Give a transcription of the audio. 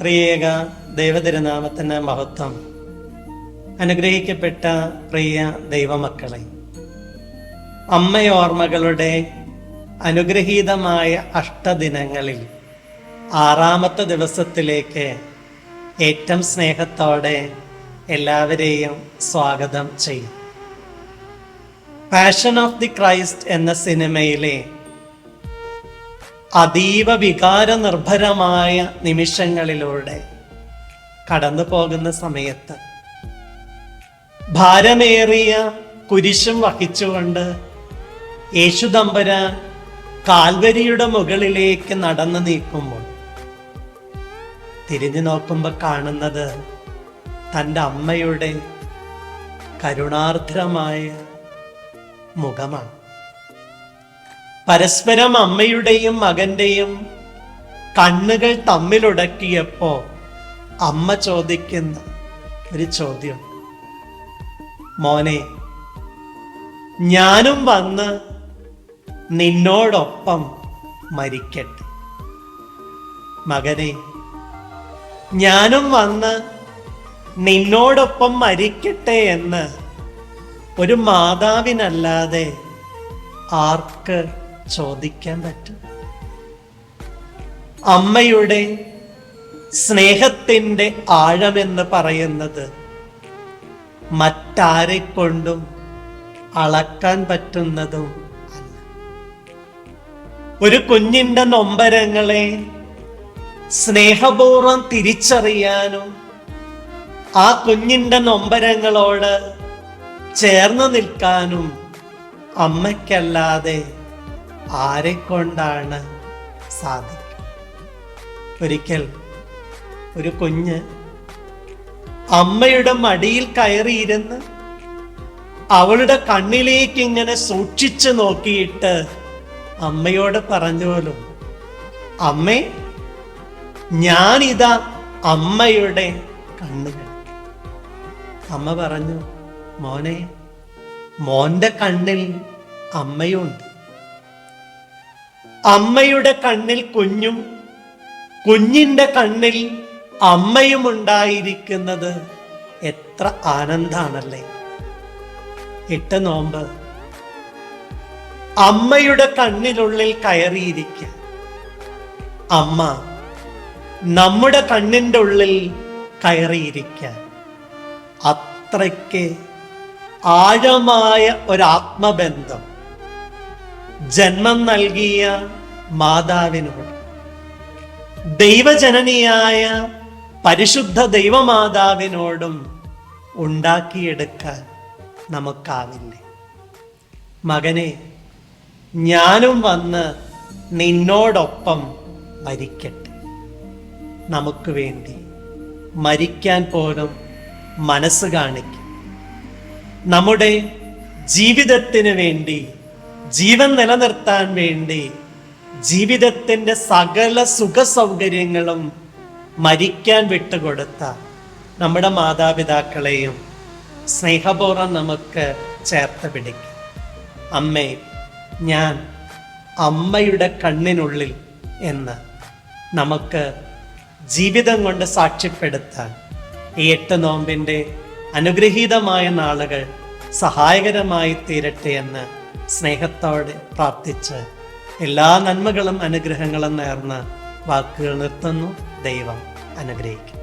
ത്രിയേക ദൈവതിരുനാമത്തിന് മഹത്വം. അനുഗ്രഹിക്കപ്പെട്ട പ്രിയ ദൈവമക്കളെ അമ്മയോർമ്മകളുടെ അനുഗ്രഹീതമായ അഷ്ടദിനങ്ങളിൽ ആറാമത്തെ ദിവസത്തിലേക്ക് ഏറ്റവും സ്നേഹത്തോടെ എല്ലാവരെയും സ്വാഗതം ചെയ്യും. പാഷൻ ഓഫ് ദി ക്രൈസ്റ്റ് എന്ന സിനിമയിലെ അതീവ വികാരനിർഭരമായ നിമിഷങ്ങളിലൂടെ കടന്നു പോകുന്ന സമയത്ത് ഭാരമേറിയ കുരിശും വഹിച്ചുകൊണ്ട് യേശുദമ്പര കാൽവരിയുടെ മുകളിലേക്ക് നടന്നു നീക്കുമ്പോൾ തിരിഞ്ഞു നോക്കുമ്പോൾ കാണുന്നത് തന്റെ അമ്മയുടെ കരുണാർദ്രമായ മുഖമാണ്. പരസ്പരം അമ്മയുടെയും മകന്റെയും കണ്ണുകൾ തമ്മിലുടക്കിയപ്പോ അമ്മ ചോദിക്കുന്ന ഒരു ചോദ്യം. മോനെ ഞാനും വന്ന് നിന്നോടൊപ്പം മരിക്കട്ടെ. മകനെ ഞാനും വന്ന് നിന്നോടൊപ്പം മരിക്കട്ടെ എന്ന് ഒരു മാതാവിനല്ലാതെ ആർക്ക് ചോദിക്കാൻ പറ്റും. അമ്മയുടെ സ്നേഹത്തിന്റെ ആഴമെന്ന് പറയുന്നത് മറ്റാരെ കൊണ്ടും അളക്കാൻ പറ്റുന്നതും അല്ല. ഒരു കുഞ്ഞിന്റെ നൊമ്പരങ്ങളെ സ്നേഹപൂർവം തിരിച്ചറിയാനും ആ കുഞ്ഞിന്റെ നൊമ്പരങ്ങളോട് ചേർന്ന് നിൽക്കാനും അമ്മയ്ക്കല്ലാതെ ആരെ കൊണ്ടാണ് സാധിക്കുക? ഒരിക്കൽ ഒരു കുഞ്ഞ് അമ്മയുടെ മടിയിൽ കയറിയിരുന്ന് അവളുടെ കണ്ണിലേക്ക് ഇങ്ങനെ സൂക്ഷിച്ചു നോക്കിയിട്ട് അമ്മയോട് പറഞ്ഞു പറഞ്ഞോലും അമ്മേ ഞാനിതാ അമ്മയുടെ കണ്ണുകൾ അമ്മ പറഞ്ഞു മോനെ മോന്റെ കണ്ണിൽ അമ്മയുണ്ട്. അമ്മയുടെ കണ്ണിൽ കുഞ്ഞും കുഞ്ഞിന്റെ കണ്ണിൽ അമ്മയും ഉണ്ടായിരിക്കുന്നത് എത്ര ആനന്ദാണല്ലേ. എട്ട് നോമ്പ്. അമ്മയുടെ കണ്ണിനുള്ളിൽ കയറിയിരിക്ക. അമ്മ നമ്മുടെ കണ്ണിന്റെ ഉള്ളിൽ കയറിയിരിക്ക. അത്രയ്ക്ക് ആഴമായ ഒരാത്മബന്ധം. ജന്മം നൽകിയ മാതാവിനോട്. ദൈവജനനിയായ പരിശുദ്ധ ദൈവമാതാവിനോടും ഉണ്ടാക്കിയെടുക്കാൻ നമുക്കാവില്ലേ? മകനെ ഞാനും വന്ന് നിന്നോടൊപ്പം മരിക്കട്ടെ. നമുക്ക് വേണ്ടി മരിക്കാൻ പോലും മനസ്സ് കാണിക്കും. നമ്മുടെ ജീവിതത്തിന് വേണ്ടി ജീവൻ നിലനിർത്താൻ വേണ്ടി ജീവിതത്തിന്റെ സകല സുഖ സൗകര്യങ്ങളും മരിക്കാൻ വിട്ടുകൊടുത്ത നമ്മുടെ മാതാപിതാക്കളെയും സ്നേഹപൂർവം നമുക്ക് ചേർത്ത് പിടിക്കും. അമ്മേ ഞാൻ അമ്മയുടെ കണ്ണിനുള്ളിൽ എന്ന് നമുക്ക് ജീവിതം കൊണ്ട് സാക്ഷ്യപ്പെടുത്താൻ ഈ എട്ട് നോമ്പിന്റെ അനുഗ്രഹീതമായ നാളുകൾ സഹായകരമായി തീരട്ടെ എന്ന് സ്നേഹത്തോടെ പ്രാർത്ഥിച്ച് എല്ലാ നന്മകളും അനുഗ്രഹങ്ങളും നേർന്ന് വാക്കുകൾ നിർത്തുന്നു. ദൈവം അനുഗ്രഹിക്കും